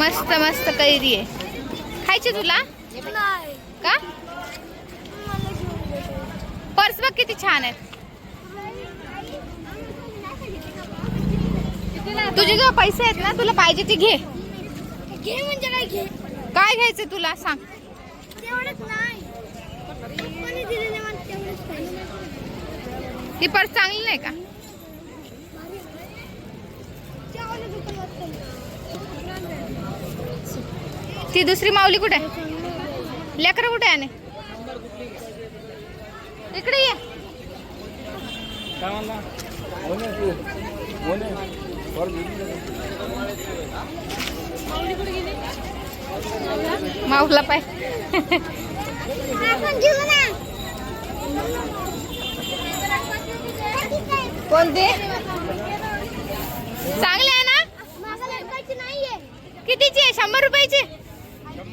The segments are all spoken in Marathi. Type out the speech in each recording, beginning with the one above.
मस्त मस्त कैरी आहे. खायची तुला? का. पर्स बघ किती छान आहे तुझे जेव्हा पैसे आहेत ना तुला पाहिजे ती घे. घे म्हणजे काय घे? काय घ्यायचं तुला सांग. ती पर्स चांगली नाही का? ती दुसरी माऊली कुठे आहे? लेकरं कुठे आहे इकडे ये. माऊला पाय. कोणते? चांगले आहे ना? कितीची आहे? शंभर रुपयाची?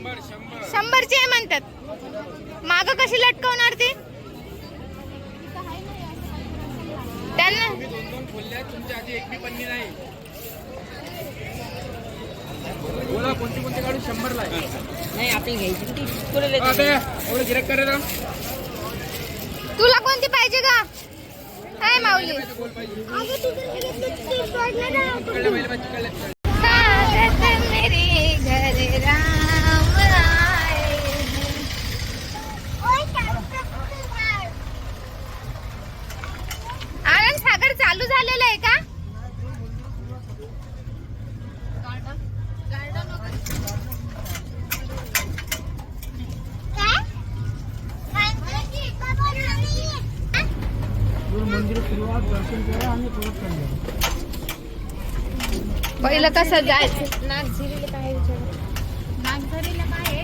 शंभरची आहे म्हणतात. माग कशी लटकवणार ती? त्यांना मी दोन दोन खोलल्या तुमच्या आधी एक बी पन्नी नाही. बोला कोणती कोणती काढू शंभरला नाही आपली घ्यायची एवढं गिराक करायला तुला कोणती पाहिजे का काय माऊली अगं तू जर घेतलं ते सोडलं ना कळलं पाहिजे पाहिजे कळलं स्वागत मेरे घर राम आए ओय काय आनंद सागर चालू झालेलं आहे का मंदिर सुरुवात दर्शन करा आणि परत करा पहिलं कसं जायचं नागझिरीला काय विचार? नागझरीला काय आहे?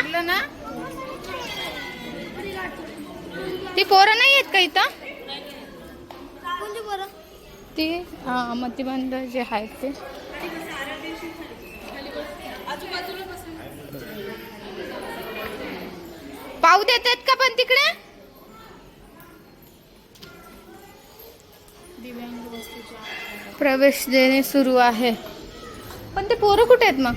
लागलं ना? ती पोरं नाही आहेत का इथं? ती हा मतिबंध जे आहेत ते. पाऊ देत आहेत का पण तिकडे? प्रवेश देणे सुरू आहे. पण ते पोरं कुठे आहेत मग?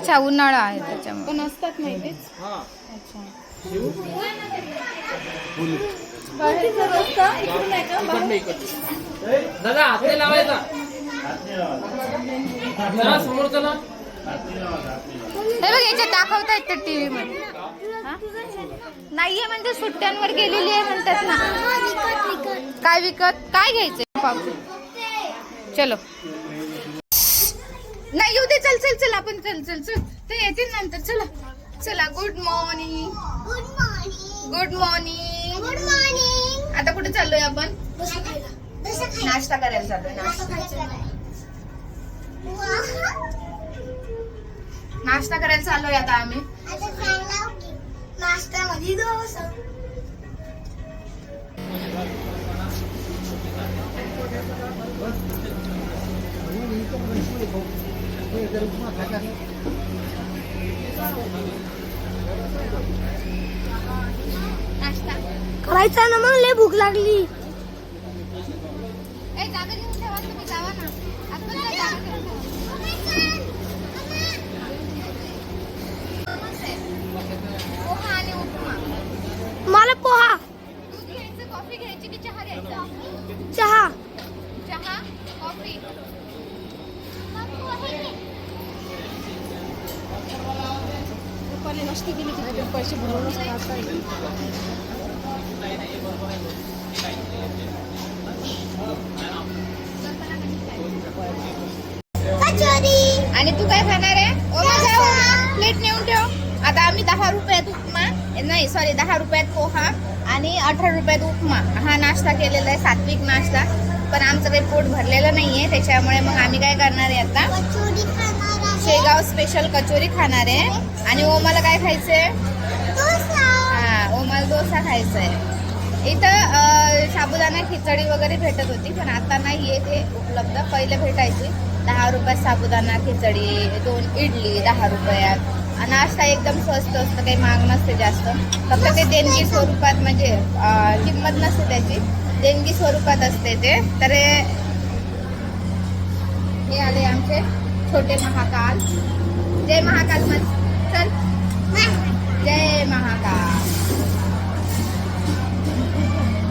अच्छा उन्हाळा आहे त्याच्यामुळे. पण असतात माहितीच. हा. बाहेरचा रस्ता इकडून आहे का? इकडनं इकडनं. दादा हात नाही लावायचा. चला समोर चला. हे बघ याच्यात दाखवता येत टीव्ही मध्ये. हा? नाहीये म्हणजे सुट्ट्यांवर गेलेली आहे म्हणतात ना. काय विकत? काय घ्यायचंय? पापू चलो. नाही येऊ दे चल चल चल आपण चल चल चल. ते येतील नंतर चला. चला good morning good morning good morning good morning आता कुठे चाललोय आपण? नाश्ता करायला चाललोय. नाश्ता. नाश्ता करायला चाललोय आता आम्ही. आता फॅन करायचा ना मग? लय भूक लागली ए जागा घेऊन ठेवा तुम्ही जावा ना आत्ताच जा, जागा घेऊन ठेवा. पोहा आणि उपमा मला पोहा दूध घ्यायचं कॉफी घ्यायची की चहा घ्यायचा चहा चहा कॉफी मस्ती केली पैसे भरूनच कचोरी. आणि तू काय खाणार आहे? ओ माझा प्लेट नेऊन ठेव. आता आम्ही दहा रुपयात उपमा नाही सॉरी दहा रुपयात पोहा आणि अठरा रुपयात उपमा. हा नाश्ता केलेला आहे सात्विक नाश्ता. पण आमचं काही पोट भरलेलं नाहीये त्याच्यामुळे मग आम्ही काय करणार आहे आता? आहे शेगाव स्पेशल कचोरी खाणार आहे. आणि ओमाला काय खायचंय? डोसा. हा ओमाला डोसा खायचा आहे इथं साबुदाणा खिचडी वगैरे भेटत होती पण आता नाही आहे ते उपलब्ध. पहिले भेटायची. दहा रुपयात साबुदाणा खिचडी दोन इडली दहा रुपयात. आणि नाश्ता एकदम स्वस्त असतं काही महाग नसते जास्त. फक्त ते देणगी स्वरूपात म्हणजे किंमत नसते त्याची. देणगी स्वरूपात असते ते. तर हे आले आमचे. छोटे महाकाल. जय महाकाल म्हण चल. जय महाकाल.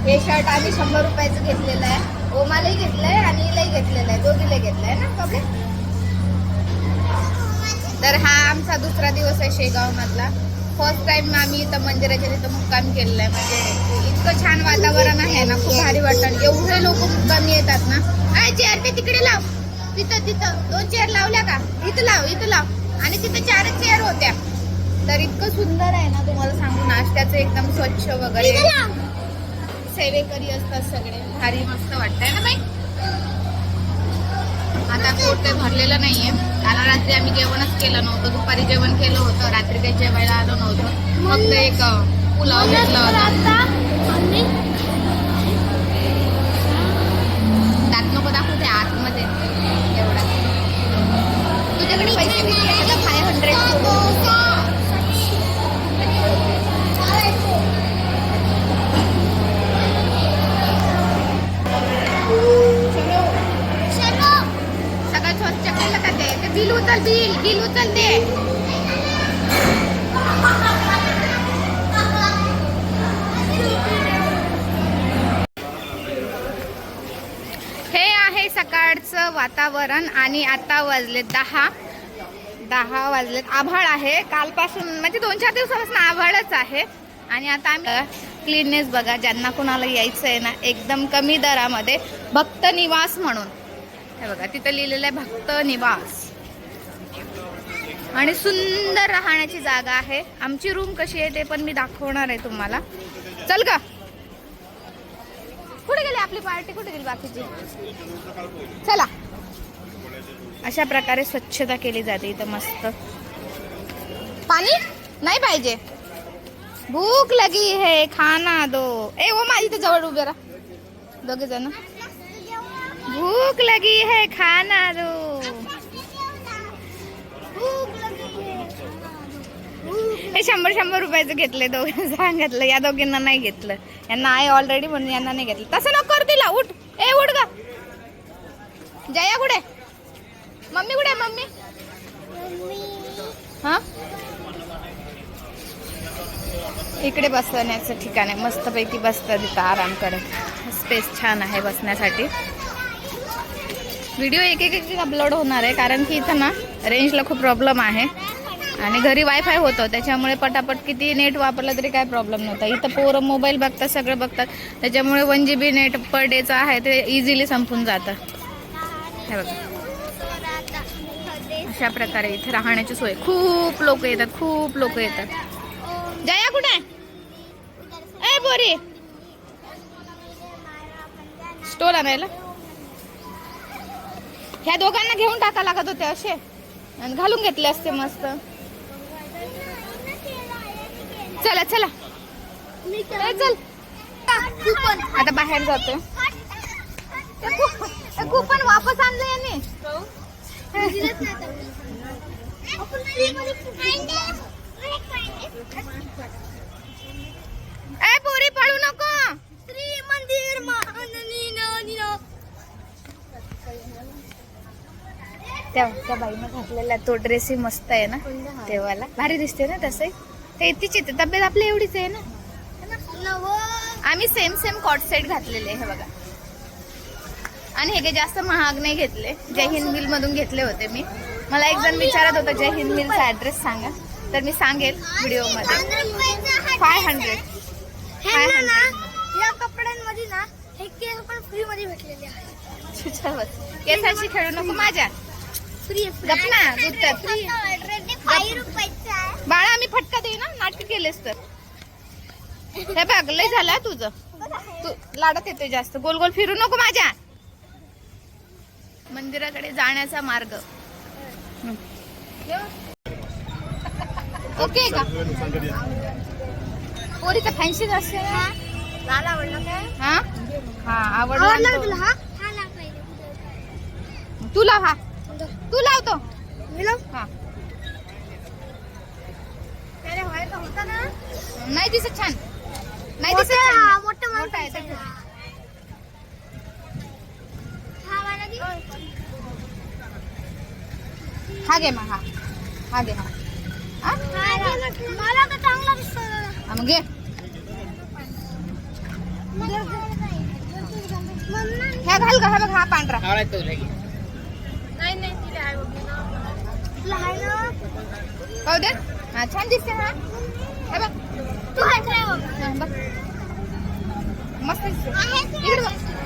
हे शर्ट आम्ही शंभर रुपयाचं घेतलेलं आहे. ओमालाही घेतलंय आणि इलाही घेतलेलं आहे. दोघीला घेतलंय ना? कपडे तर हा आमचा दुसरा दिवस आहे शेगाव मधला फर्स्ट टाइम आम्ही इथं मंदिराच्या तिथं मुक्काम केलेला आहे. म्हणजे इतकं छान वातावरण आहे ना खूप भारी वाटतं. एवढे लोक मुक्कामी येतात ना. तिथं तिथं. दोन चेअर लावल्या का? इथं लाव इथं लाव. आणि तिथं चारच चेअर होत्या. तर इतकं सुंदर आहे ना तुम्हाला सांगू नाश्त्याचं एकदम स्वच्छ वगैरे. सेवेकरी असतात सगळे. भारी मस्त वाटतंय ना बाई? आता पोट काही भरलेलं नाहीये. काल रात्री आम्ही जेवणच केलं नव्हतं. दुपारी जेवण केलं होतं. रात्री काही जेवायला आलो नव्हतं. फक्त एक पुलाव घेतला होता. बिल उचल बिल बिल उचल दे. हे आहे सकाळचं वातावरण आणि आता वाजले दहा. दहा वाजलेत. आभाळ आहे. कालपासून म्हणजे दोन चार दिवसापासून आभाळच आहे. आणि आता आम्ही क्लीननेस बघा. ज्यांना कोणाला यायचं आहे ना एकदम कमी दरामध्ये भक्त निवास म्हणून. हे बघा तिथं लिहिलेलं आहे भक्त निवास. आणि सुंदर राहण्याची जागा आहे. आमची रूम कशी आहे ते पण मी दाखवणार आहे तुम्हाला. चल का कुठे गेली आपली पार्टी कुठे गेली बाकीची? चला. अशा प्रकारे स्वच्छता केली जाते इथं मस्त. पाणी? नाही पाहिजे. भूक लगी है खाना दो. ए ओ माझी तर जवळ उभे राहा. दोघे जण भूक लगी है खाना दो. हे शंभर शंभर रुपयाचं घेतले दोघे सांगितलं. या दोघींना नाही घेतलं. यांना आहे ऑलरेडी म्हणून यांना नाही घेतलं. तसं नको कर तिला. उठ. ए उठ ग. जया कुठे? मम्मी कुठे मम्मी? हा? इकडे बसण्याचं ठिकाण आहे. मस्तपैकी बसतं तिथं आराम करत. स्पेस छान आहे बसण्यासाठी. व्हिडिओ एक एक एक अपलोड होणार आहे. कारण की इथं ना रेंजला खूप प्रॉब्लेम आहे. आणि घरी वायफाय होतं त्याच्यामुळे पटापट किती नेट वापरलं तरी काय प्रॉब्लेम नव्हता. इथं पोरं मोबाईल बघतात सगळं बघतात. त्याच्यामुळे वन जी बी नेट पर डेचं आहे ते इझिली संपून जातं. हे बघा. अशा प्रकारे इथे राहण्याची सोय. खूप लोक येतात खूप लोक येतात. जया कुठे? आहे ए बोरी! स्टोल आणायला? ह्या दोघांना घेऊन टाका लागत होते असे. आणि घालून घेतले असते मस्त. चला चला. ए, चल. आता बाहेर जातो कुपन वापस आणलं याने. ए पोरी पळू नको. श्री मंदिर त्या त्या बाईनं घातलेला तो ड्रेसही मस्त आहे ना तेव्हाला भारी दिसते ना तसे ते तिची येते तब्येत आपली एवढीच आहे ना. आम्ही सेम सेम कॉट सेट घातलेले हे बघा. आणि हे काही जास्त महाग नाही घेतले. जय हिंद मिल मधून घेतले होते मी. मला एक जण विचारत होता जय हिंद मिलचा ऍड्रेस सांगा. तर मी सांगेल व्हिडिओमध्ये. फाय हंड्रेड फाय हंड्रेड या कपड्यांमध्ये ना हे केस पण फ्री मध्ये भेटलेले आहे केसांशी खेळू नको माझ्या. फ्री गप ना बाळा आम्ही फटका नाटक केलेस तर. हे बघ लय झालं तुझं. तू लाडत येतोय जास्त. गोल गोल फिरू नको माझ्या. मंदिराकडे जाण्याचा मार्ग. ओके का? पोरीचा फॅन्सीच असते ना? लाल आवडला काय? हा? हा आवडला तो. हा? हा लाव हा. तू लावतो मी लाव? हा पहिले व्हायचा होता ना नाही दिसत छान नाही दिसत छान. हा, मोठा मोठा आहे. ते. हा. हा घे मग हा हा घे हा. मला तर चांगला दिसतो दादा. हा मग घे ह्या घाल का हा बघ हा पांढरा नाही नाही तिला आहे बघ. दे हा छान दिसते हा हे बघ. तू हात बघ. हा, बघ. मस्त दिसते. इकडे बघ.